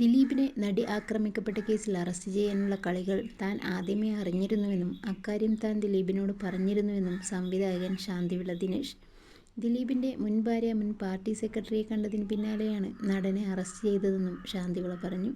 ദിലീപിനെ നടി ആക്രമിക്കപ്പെട്ട കേസിൽ അറസ്റ്റ് ചെയ്യാനുള്ള കളികൾ താൻ ആദ്യമേ അറിഞ്ഞിരുന്നുവെന്നും അക്കാര്യം താൻ ദിലീപിനോട് പറഞ്ഞിരുന്നുവെന്നും സംവിധായകൻ ശാന്തിവിള ദിനേശ്. ദിലീപിന്റെ മുൻ ഭാര്യ മുൻ പാർട്ടി സെക്രട്ടറിയെ കണ്ടതിന് പിന്നാലെയാണ് നടനെ അറസ്റ്റ് ചെയ്തതെന്നും ശാന്തിവിള പറഞ്ഞു.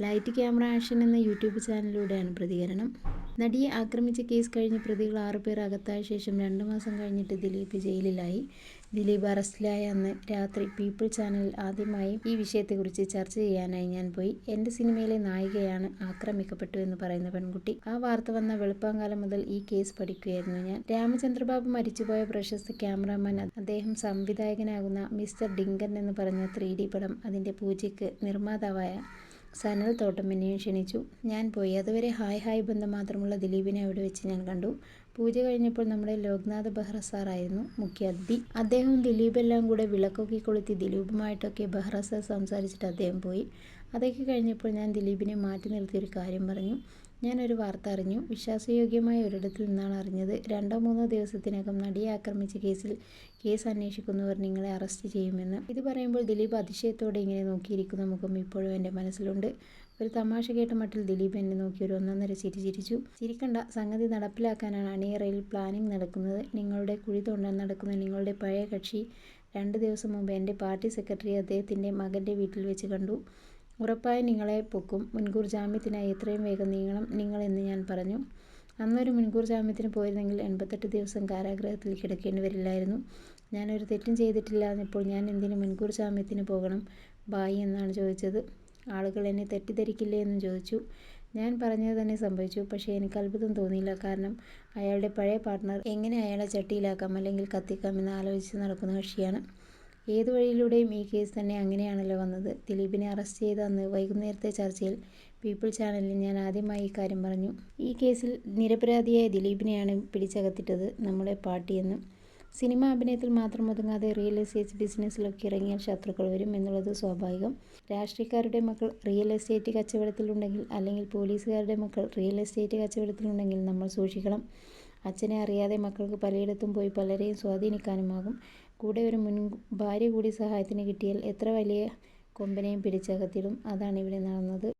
ലൈറ്റ് ക്യാമറ ആക്ഷൻ എന്ന യൂട്യൂബ് ചാനലിലൂടെയാണ് പ്രതികരണം. നടിയെ ആക്രമിച്ച കേസ് കഴിഞ്ഞ് പ്രതികൾ ആറുപേർ അകത്തായ ശേഷം രണ്ടു മാസം കഴിഞ്ഞിട്ട് ദിലീപ് ജയിലിലായി. ദിലീപ് അറസ്റ്റിലായ അന്ന് രാത്രി പീപ്പിൾ ചാനലിൽ ആദ്യമായി ഈ വിഷയത്തെക്കുറിച്ച് ചർച്ച ചെയ്യാനായി ഞാൻ പോയി. എന്റെ സിനിമയിലെ നായികയാണ് ആക്രമിക്കപ്പെട്ടു എന്ന് പറയുന്ന പെൺകുട്ടി. ആ വാർത്ത വന്ന വെളുപ്പാങ്കാലം മുതൽ ഈ കേസ് പഠിക്കുകയായിരുന്നു ഞാൻ. രാമചന്ദ്രബാബു മരിച്ചുപോയ പ്രശസ്ത ക്യാമറാമാൻ അദ്ദേഹം സംവിധായകനാകുന്ന മിസ്റ്റർ ഡിങ്കൻ എന്ന് പറഞ്ഞ ത്രീ പടം അതിന്റെ പൂജയ്ക്ക് നിർമാതാവായ സനൽ തോട്ടം എന്നെയും ക്ഷണിച്ചു. ഞാൻ പോയി. അതുവരെ ഹായ് ഹായ് ബന്ധം മാത്രമുള്ള ദിലീപിനെ അവിടെ വെച്ച് ഞാൻ കണ്ടു. പൂജ കഴിഞ്ഞപ്പോൾ നമ്മുടെ ലോക്നാഥ് ബെഹ്റ സാറായിരുന്നു മുഖ്യ അതിഥി. അദ്ദേഹവും ദിലീപെല്ലാം കൂടെ വിളക്കൊക്കെ കൊളുത്തി ദിലീപുമായിട്ടൊക്കെ ബെഹ്റ സാർ സംസാരിച്ചിട്ട് അദ്ദേഹം പോയി. അതൊക്കെ കഴിഞ്ഞപ്പോൾ ഞാൻ ദിലീപിനെ മാറ്റി നിർത്തി ഒരു കാര്യം പറഞ്ഞു. ഞാൻ ഒരു വാർത്ത അറിഞ്ഞു. വിശ്വാസയോഗ്യമായ ഒരിടത്തിൽ നിന്നാണ് അറിഞ്ഞത്. രണ്ടോ മൂന്നോ ദിവസത്തിനകം നടിയെ ആക്രമിച്ച കേസിൽ കേസ് അന്വേഷിക്കുന്നവർ നിങ്ങളെ അറസ്റ്റ് ചെയ്യുമെന്ന്. ഇത് പറയുമ്പോൾ ദിലീപ് അതിശയത്തോടെ ഇങ്ങനെ നോക്കിയിരിക്കുന്ന മുഖം ഇപ്പോഴും എന്റെ മനസ്സിലുണ്ട്. ഒരു തമാശ കേട്ട മട്ടിൽ ദിലീപ് എന്നെ നോക്കി ഒരു ഒന്നൊന്നര ചിരി ചിരിച്ചു. ചിരിക്കണ്ട, സംഗതി നടപ്പിലാക്കാനാണ് അണിയറയിൽ പ്ലാനിംഗ് നടക്കുന്നത്. നിങ്ങളുടെ കുഴി തോണ്ടാൻ നടക്കുന്ന നിങ്ങളുടെ പഴയ കക്ഷി രണ്ട് ദിവസം മുമ്പ് എന്റെ പാർട്ടി സെക്രട്ടറി അദ്ദേഹത്തിന്റെ മകന്റെ വീട്ടിൽ വെച്ച് കണ്ടു. ഉറപ്പായും നിങ്ങളെ പൊക്കും. മുൻകൂർ ജാമ്യത്തിനായി എത്രയും വേഗം നീങ്ങണം നിങ്ങൾ എന്ന് ഞാൻ പറഞ്ഞു. അന്നൊരു മുൻകൂർ ജാമ്യത്തിന് പോയിരുന്നെങ്കിൽ എൺപത്തെട്ട് ദിവസം കാരാഗ്രഹത്തിൽ കിടക്കേണ്ടി വരില്ലായിരുന്നു. ഞാനൊരു തെറ്റും ചെയ്തിട്ടില്ലാഞ്ഞപ്പോൾ ഞാൻ എന്തിനു മുൻകൂർ ജാമ്യത്തിന് പോകണം. ബായി എന്നാണ് ചോദിച്ചത്. ആളുകൾ എന്നെ തെറ്റിദ്ധരിക്കില്ലേ എന്ന് ചോദിച്ചു. ഞാൻ പറഞ്ഞത് തന്നെ സംഭവിച്ചു. പക്ഷേ എനിക്ക് അത്ഭുതം തോന്നിയില്ല. കാരണം അയാളുടെ പഴയ പാർട്ട്ണർ എങ്ങനെ അയാളെ ചട്ടിയിലാക്കാം അല്ലെങ്കിൽ കത്തിക്കാം എന്ന് ആലോചിച്ച് നടക്കുന്ന കക്ഷിയാണ്. ഏതു വഴിയിലൂടെയും ഈ കേസ് തന്നെ അങ്ങനെയാണല്ലോ വന്നത്. ദിലീപിനെ അറസ്റ്റ് ചെയ്ത അന്ന് വൈകുന്നേരത്തെ ചർച്ചയിൽ പീപ്പിൾ ചാനലിൽ ഞാൻ ആദ്യമായി ഈ കാര്യം പറഞ്ഞു. ഈ കേസിൽ നിരപരാധിയായ ദിലീപിനെയാണ് പിടിച്ചകത്തിട്ടത് നമ്മുടെ പാർട്ടിയെന്നും സിനിമ അഭിനയത്തിൽ മാത്രം ഒതുങ്ങാതെ റിയൽ എസ്റ്റേറ്റ് ബിസിനസ്സിലൊക്കെ ഇറങ്ങിയാൽ ശത്രുക്കൾ വരും എന്നുള്ളത് സ്വാഭാവികം. രാഷ്ട്രീയക്കാരുടെ മക്കൾ റിയൽ എസ്റ്റേറ്റ് കച്ചവടത്തിലുണ്ടെങ്കിൽ അല്ലെങ്കിൽ പോലീസുകാരുടെ മക്കൾ റിയൽ എസ്റ്റേറ്റ് കച്ചവടത്തിലുണ്ടെങ്കിൽ നമ്മൾ സൂക്ഷിക്കണം. അച്ഛനെ അറിയാതെ മക്കൾക്ക് പലയിടത്തും പോയി പലരെയും സ്വാധീനിക്കാനുമാകും. കൂടെ ഒരു മുൻ ഭാര്യ കൂടി സഹായത്തിന് കിട്ടിയാൽ എത്ര വലിയ കൊമ്പനെയും പിടിച്ചകത്തിടും. അതാണ് ഇവിടെ നടന്നത്.